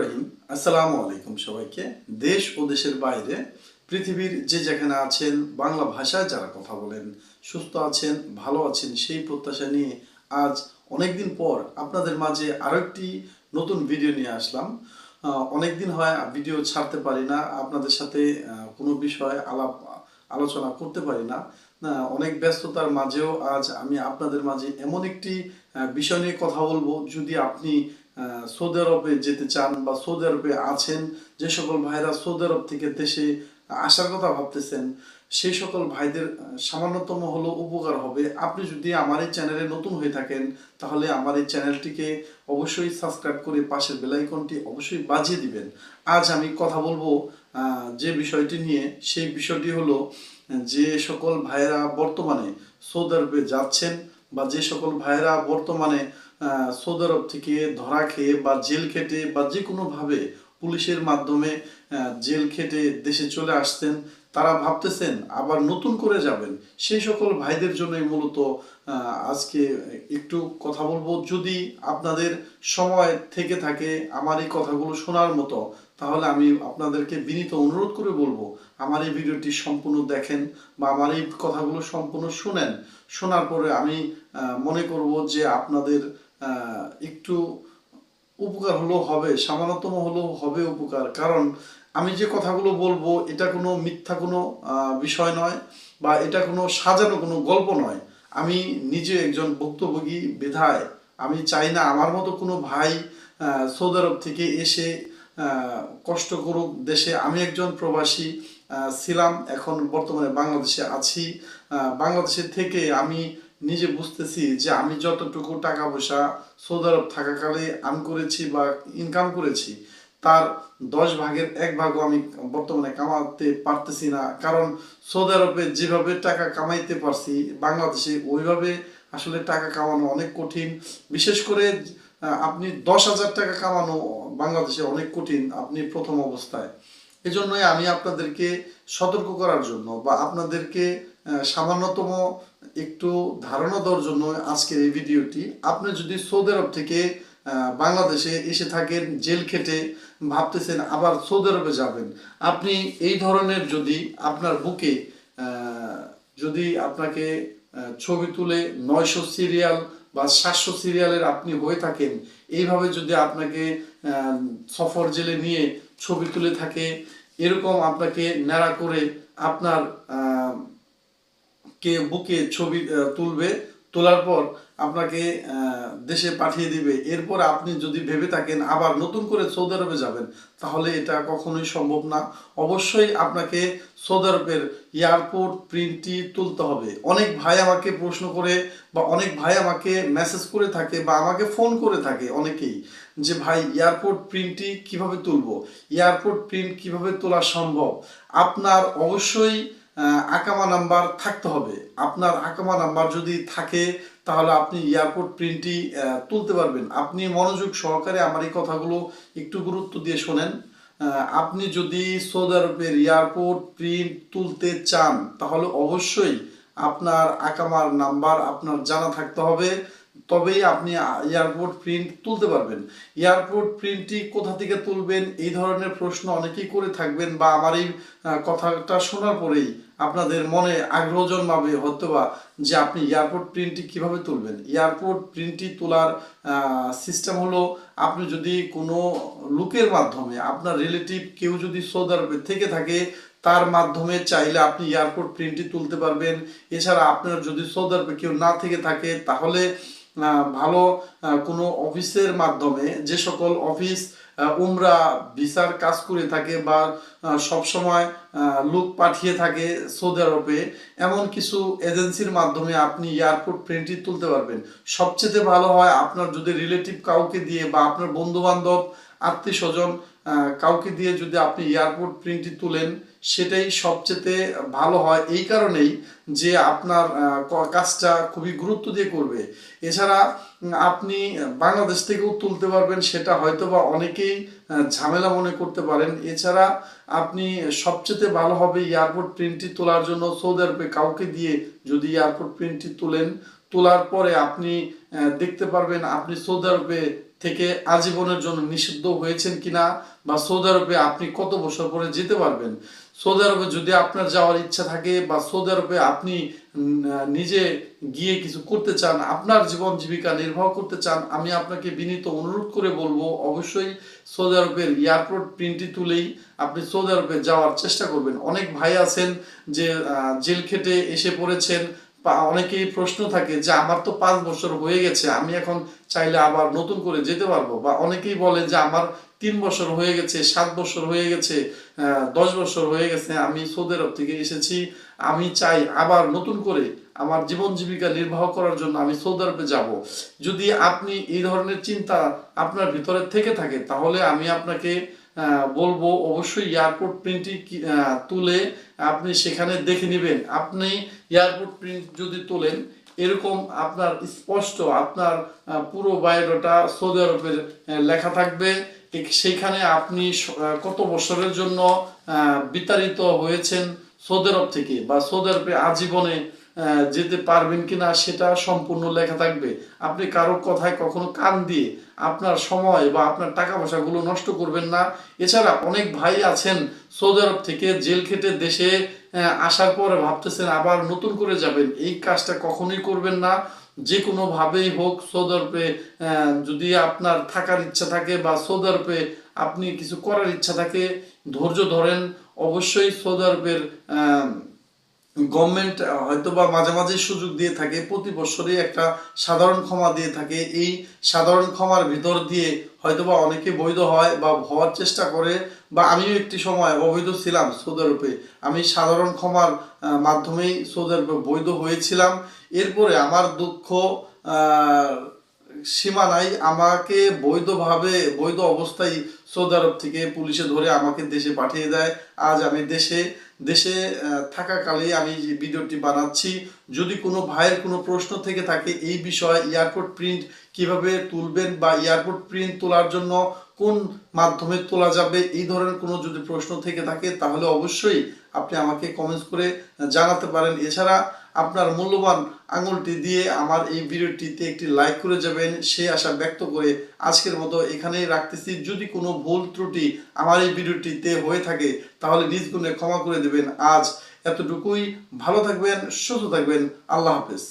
রহিম। আসসালামু আলাইকুম সবাইকে। দেশ ও দেশের বাইরে পৃথিবীর যে যেখানে আছেন বাংলা ভাষায় যারা কথা বলেন, সুস্থ আছেন, ভালো আছেন, সেই প্রত্যাশা নিয়ে আজ অনেকদিন পর আপনাদের মাঝে আরও একটি নতুন ভিডিও নিয়ে আসলাম। অনেকদিন হয় ভিডিও ছাড়তে পারি না, আপনাদের সাথে কোনো বিষয়ে আলাপ, আলোচনা করতে পারি না। অনেক ব্যস্ততার মাঝেও আজ আমি আপনাদের মাঝে এমন একটি বিষয় নিয়ে কথা বলব। যদি আপনি সৌদি আরবে যেতে চান বা সৌদি আরবে আছেন, যে সকল ভাইরা সৌদি আরব থেকে দেশে আসার কথা ভাবতেছেন, সেই সকল ভাইদের সামান্যতম হলো উপকার হবে। আপনি যদি আমার এই চ্যানেলে নতুন হয়ে থাকেন, তাহলে আমার এই চ্যানেলটিকে অবশ্যই সাবস্ক্রাইব করে পাশের বেলাইকনটি অবশ্যই বাজিয়ে দিবেন। আজ আমি কথা বলব যে বিষয়টি নিয়ে, সেই বিষয়টি হলো, যে সকল ভাইয়েরা বর্তমানে সৌদি আরবে যাচ্ছেন বা যে সকল ভাইয়েরা বর্তমানে সৌদি আরব থেকে ধরা খেয়ে বা জেল খেটে বা যে কোনোভাবে পুলিশের মাধ্যমে জেল খেটে দেশে চলে আসতেন, তারা ভাবতেছেন আবার নতুন করে যাবেন। সেই সকল ভাইদের জন্যই মূলত আজকে একটু কথা বলব। যদি আপনাদের সময় থেকে থাকে আমার এই কথাগুলো শোনার মতো, তাহলে আমি আপনাদেরকে বিনীত অনুরোধ করে বলব, আমার এই ভিডিওটি সম্পূর্ণ দেখেন বা আমার এই কথাগুলো সম্পূর্ণ শুনেন। শোনার পরে আমি মনে করব যে আপনাদের একটু উপকার হলেও হবে, সামান্যতম হলেও হবে উপকার। কারণ আমি যে কথাগুলো বলব, এটা কোনো মিথ্যা কোনো বিষয় নয় বা এটা কোনো সাজানো কোনো গল্প নয়। আমি নিজে একজন ভুক্তভোগী, বিধায়। আমি চাই না আমার মতো কোনো ভাই সৌদি আরব থেকে এসে কষ্ট করুক দেশে। আমি একজন প্রবাসী ছিলাম, এখন বর্তমানে বাংলাদেশে আছি। বাংলাদেশে থেকে আমি নিজে বুঝতেছি যে আমি যতটুকু টাকা পয়সা সৌদি আরব থাকাকালে আর্ন করেছি বা ইনকাম করেছি, তার দশ ভাগের এক ভাগও আমি বর্তমানে কামাতে পারতেছি না। কারণ সৌদি আরবে যেভাবে টাকা কামাইতে পারছি, বাংলাদেশে ওইভাবে আসলে টাকা কামানো অনেক কঠিন। বিশেষ করে আপনি দশ হাজার টাকা কামানো বাংলাদেশে অনেক কঠিন আপনি প্রথম অবস্থায়। এজন্যই আমি আপনাদেরকে সতর্ক করার জন্য বা আপনাদেরকে সামান্যতম একটু ধারণা দেওয়ার জন্য আজকের এই ভিডিওটি। আপনি যদি সৌদি আরব থেকে বাংলাদেশে এসে থাকেন, জেল খেটে ভাবতেছেন আবার সৌদি আরবে যাবেন, আপনি এই ধরনের যদি আপনার বুকে যদি আপনাকে ছবি তুলে নয়শো সিরিয়াল বা সাতশো সিরিয়ালের আপনি হয়ে থাকেন, এইভাবে যদি আপনাকে সফর জেলে নিয়ে ছবি তুলে থাকে, এরকম আপনাকে ন্যাড়া করে আপনার কে বুকে ছবি তুলবে, তোলার পর আপনাকে দেশে পাঠিয়ে দিবে। এরপর আপনি যদি ভেবে থাকেন আবার নতুন করে সৌদি আরবে যাবেন, তাহলে এটা কখনোই সম্ভব না। অবশ্যই আপনাকে সৌদি আরবের এয়ারপোর্ট প্রিন্টটি তুলতে হবে। অনেক ভাই আমাকে প্রশ্ন করে বা অনেক ভাই আমাকে মেসেজ করে থাকে বা আমাকে ফোন করে থাকে অনেকেই যে, ভাই, এয়ারপোর্ট প্রিন্টটি কীভাবে তুলবো? এয়ারপোর্ট প্রিন্ট কীভাবে তোলা সম্ভব? আপনার অবশ্যই আকামা নাম্বার থাকতে হবে। আপনার আকামা নাম্বার যদি থাকে, তাহলে আপনি এয়ারপোর্ট প্রিন্টটি তুলতে পারবেন। আপনি মনোযোগ সহকারে আমার এই কথাগুলো একটু গুরুত্ব দিয়ে শোনেন। আপনি যদি সৌদি আরবের এয়ারপোর্ট প্রিন্ট তুলতে চান, তাহলে অবশ্যই আপনার আকামার নাম্বার আপনার জানা থাকতে হবে। তবেই আপনি এয়ারপোর্ট প্রিন্ট তুলতে পারবেন। এয়ারপোর্ট প্রিন্টটি কোথা থেকে তুলবেন, এই ধরনের প্রশ্ন অনেকেই করে থাকবেন বা আমার এই কথাটা শোনার পরেই আপনাদের মনে আগ্রহ জন্মাবে হয়তোবা যে আপনি এয়ারপোর্ট প্রিন্টটি কীভাবে তুলবেন। এয়ারপোর্ট প্রিন্টটি তোলার সিস্টেম হলো আপনি যদি কোনো লুকের মাধ্যমে, আপনার রিলেটিভ কেউ যদি সৌদি আরবে থেকে থাকে, তার মাধ্যমে চাইলে আপনি এয়ারপোর্ট প্রিন্টটি তুলতে পারবেন। এছাড়া আপনার যদি সৌদি আরবে কেউ না থেকে থাকে, তাহলে ভালো কোনো অফিসের মাধ্যমে যে সকল অফিস উমরা ভিসার কাজ করে থাকে বা সব সময় লোক পাঠিয়ে থাকে সৌদি আরবে, এমন কিছু এজেন্সির মাধ্যমে আপনি এয়ারপোর্ট প্রিন্টটি তুলতে পারবেন। সবচেয়ে ভালো হয় আপনার যদি রিলেটিভ কাউকে দিয়ে বা আপনার বন্ধু বান্ধব আত্মীয় স্বজন কাউকে দিয়ে যদি আপনি এয়ারপোর্ট প্রিন্টটি তুলেন সেটাই সবচেয়ে ভালো হয়। এই কারণেই যে আপনার কাজটা খুবই গুরুত্ব দিয়ে করবে। এছাড়া আপনি বাংলাদেশ থেকেও তুলতে পারবেন, সেটা হয়তো বা অনেকেই ঝামেলা মনে করতে পারেন। এছাড়া আপনি সবচেয়ে ভালো হবে এয়ারপোর্ট প্রিন্টটি তোলার জন্য সৌদি আরবে কাউকে দিয়ে যদি এয়ারপোর্ট প্রিন্টটি তোলেন। তোলার পরে আপনি দেখতে পারবেন আপনি সৌদি আরবে থেকে আজীবনের জন্য নিষিদ্ধ হয়েছেন কিনা বা সৌদি আরবে আপনি কত বছর পরে যেতে পারবেন। সৌদি আরবে যদি আপনার যাওয়ার ইচ্ছা থাকে বা সৌদি আরবে আপনি নিজে গিয়ে কিছু করতে চান, আপনার জীবন জীবিকা নির্বাহ করতে চান, আমি আপনাকে বিনীত অনুরোধ করে বলব, অবশ্যই সৌদি আরবের এয়ারপোর্ট প্রিন্টটি তুলেই আপনি সৌদি আরবে যাওয়ার চেষ্টা করবেন। অনেক ভাই আছেন যে জেল খেটে এসে পড়েছেন অনেকেই প্রশ্ন থাকে যে আমার তো পাঁচ বছর হয়ে গেছে, আমি এখন চাইলে আবার নতুন করে যেতে পারব? বা অনেকেই বলে যে আমার তিন বছর হয়ে গেছে, সাত বছর হয়ে গেছে দশ বছর হয়ে গেছে, আমি সৌদি আরব থেকে এসেছি, আমি চাই আবার নতুন করে আমার জীবন জীবিকা নির্বাহ করার জন্য আমি সৌদি আরবে যাব। যদি আপনি এই ধরনের চিন্তা আপনার ভিতরে থেকে থাকে, তাহলে আমি আপনাকে বলব অবশ্যই এয়ারপোর্ট প্রিন্টটি তুলে আপনি সেখানে দেখে নেবেন। আপনি এয়ারপোর্ট প্রিন্ট যদি তোলেন, এরকম আপনার স্পষ্ট আপনার পুরো বায়োডাটা সৌদি আরবের লেখা থাকবে। সেইখানে আপনি কত বছরের জন্য বিতাড়িত হয়েছেন সৌদি আরব থেকে বা সৌদি আরবে আজীবনে যেতে পারবেন কিনা সেটা সম্পূর্ণ লেখা থাকবে। আপনি কারও কথায় কখনো কান দিয়ে আপনার সময় বা আপনার টাকা পয়সাগুলো নষ্ট করবেন না। এছাড়া অনেক ভাই আছেন সৌদি আরব থেকে জেল খেটে দেশে আসার পরে ভাবতেছেন আবার নতুন করে যাবেন। এই কাজটা কখনোই করবেন না। যে কোনো ভাবেই হোক, সৌদি আরবে যদি আপনার থাকার ইচ্ছা থাকে বা সৌদি আরবে আপনি কিছু করার ইচ্ছা থাকে, ধৈর্য ধরেন। অবশ্যই সৌদি আরবের গভর্নমেন্ট হয়তো বা মাঝে মাঝে সুযোগ দিয়ে থাকে, প্রতি বছরই একটা সাধারণ ক্ষমা দিয়ে থাকে। এই সাধারণ ক্ষমার ভিতর দিয়ে হয়তো বা অনেকে বৈধ হয় বা হওয়ার চেষ্টা করে, বা আমিও একটি সময় অবৈধ ছিলাম সৌদি আরবে। আমি সাধারণ ক্ষমার মাধ্যমেই সৌদি আরবে বৈধ হয়েছিলাম। এরপরে আমার দুঃখ সীমা নাই। আমাকে বৈধভাবে, বৈধ অবস্থায় সৌদি আরব থেকে পুলিশে ধরে আমাকে দেশে পাঠিয়ে দেয়। আজ আমি দেশে দেশে থাকাকালে আমি যে ভিডিওটি বানাচ্ছি, যদি কোনো ভাইয়ের কোনো প্রশ্ন থেকে থাকে, এই বিষয়ে এয়ারপোর্ট প্রিন্ট কীভাবে তুলবেন বা এয়ারপোর্ট প্রিন্ট তোলার জন্য কোন মাধ্যমে তোলা যাবে, এই ধরনের কোনো যদি প্রশ্ন থেকে থাকে, তাহলে অবশ্যই আপনি আমাকে কমেন্টস করে জানাতে পারেন। এছাড়া আপনার মূল্যবান আঙুলটি দিয়ে আমার এই ভিডিওটিতে একটি লাইক করে যাবেন। সে আশা ব্যক্ত করে আজকের মতো এখানেই রাখতেছি। যদি কোনো ভুল ত্রুটি আমার এই ভিডিওটিতে হয়ে থাকে, তাহলে নিজ গুণে ক্ষমা করে দেবেন। আজ এতটুকুই। ভালো থাকবেন, সুস্থ থাকবেন। আল্লাহ হাফেজ।